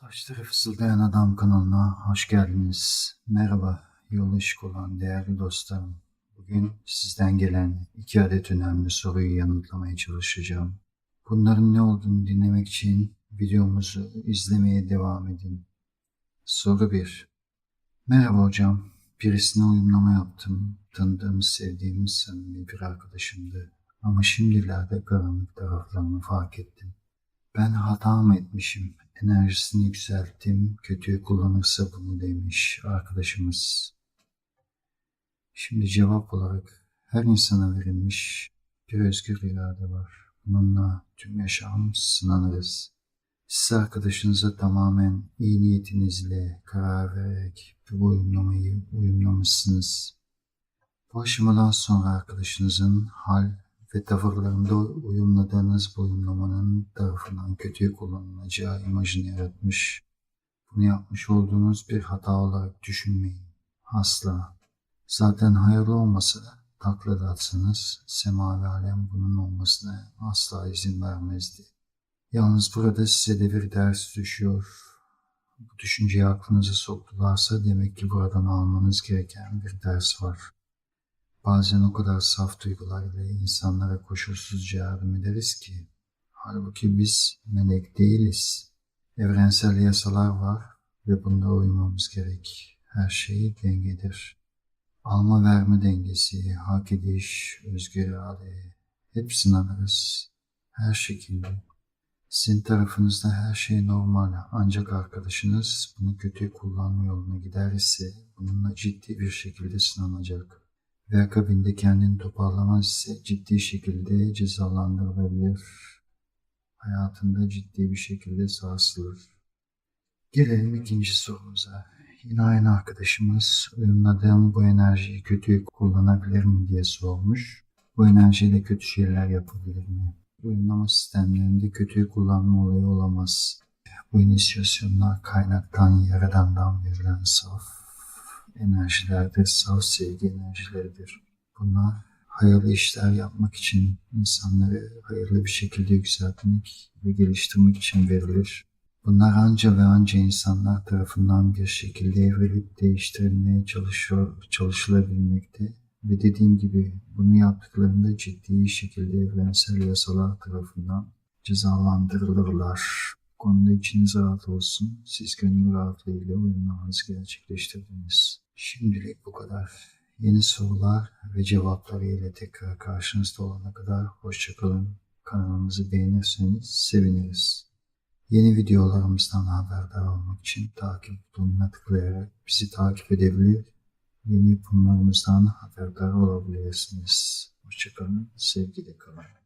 Taşları Fısıldayan Adam kanalına hoş geldiniz. Merhaba, yolu ışık olan değerli dostlarım. Bugün sizden gelen iki adet önemli soruyu yanıtlamaya çalışacağım. Bunların ne olduğunu dinlemek için videomuzu izlemeye devam edin. Soru 1. Merhaba hocam, birisine uyumlama yaptım. Tanıdığımız, sevdiğimiz samimi bir arkadaşımdı. Ama şimdilerde karanlık taraflarını fark ettim. Ben hata mı etmişim? Enerjisini yükselttim. Kötüyü kullanırsa bunu demiş arkadaşımız. Şimdi cevap olarak her insana verilmiş bir özgür irade var. Bununla tüm yaşam sınanırız. Siz arkadaşınıza tamamen iyi niyetinizle karar vererek bu uyumlamayı uyumlamışsınız. Bu aşamadan sonra arkadaşınızın hal ve tavırlarında uyumladığınız bu uyumlamanın tarafından kötüye kullanılacağı imajını yaratmış. Bunu yapmış olduğunuz bir hata olarak düşünmeyin. Asla. Zaten hayırlı olmasa takla da atsanız semavi alem bunun olmasına asla izin vermezdi. Yalnız burada size de bir ders düşüyor. Bu düşünceyi aklınıza soktularsa demek ki buradan almanız gereken bir ders var. Bazen o kadar saf duygularla insanlara koşulsuzca yardım ederiz ki, halbuki biz melek değiliz. Evrensel yasalar var ve bunda uymamız gerek. Her şey dengedir. Alma verme dengesi, hak ediş, özgür irade, hep sınanırız. Her şekilde. Sizin tarafınızda her şey normal ancak arkadaşınız bunu kötü kullanma yoluna gider ise bununla ciddi bir şekilde sınanacak ve akabinde kendini toparlamaz ise ciddi şekilde cezalandırılabilir. Hayatında ciddi bir şekilde sarsılır. Gelelim ikinci sorumuza. Yine aynı arkadaşımız uyumladığım bu enerjiyi kötü kullanabilir mi diye sormuş. Bu enerjiyle kötü şeyler yapabilir mi? Uyumlama sistemlerinde kötüyü kullanma olayı olamaz. Bu inisiyasyonlar kaynaktan, yaradandan verilen saf enerjilerdir, saf sevgi enerjileridir. Bunlar hayırlı işler yapmak için, insanları hayırlı bir şekilde yükseltmek ve geliştirmek için verilir. Bunlar anca ve anca insanlar tarafından bir şekilde evrilip değiştirilmeye çalışıyor, çalışılabilmekte ve dediğim gibi bunu yaptıklarında ciddi şekilde evrensel yasalar tarafından cezalandırılırlar. Bu konuda içiniz rahat olsun. Siz gönül rahatlığıyla uyumlamanızı gerçekleştirdiniz. Şimdilik bu kadar. Yeni sorular ve cevapları ile tekrar karşınızda olana kadar hoşçakalın. Kanalımızı beğenirseniz seviniriz. Yeni videolarımızdan haberdar olmak için takip butonuna tıklayarak bizi takip edebilir, yeni yapımlarımızdan haberdar olabilirsiniz. Hoşçakalın, sevgiyle kalın.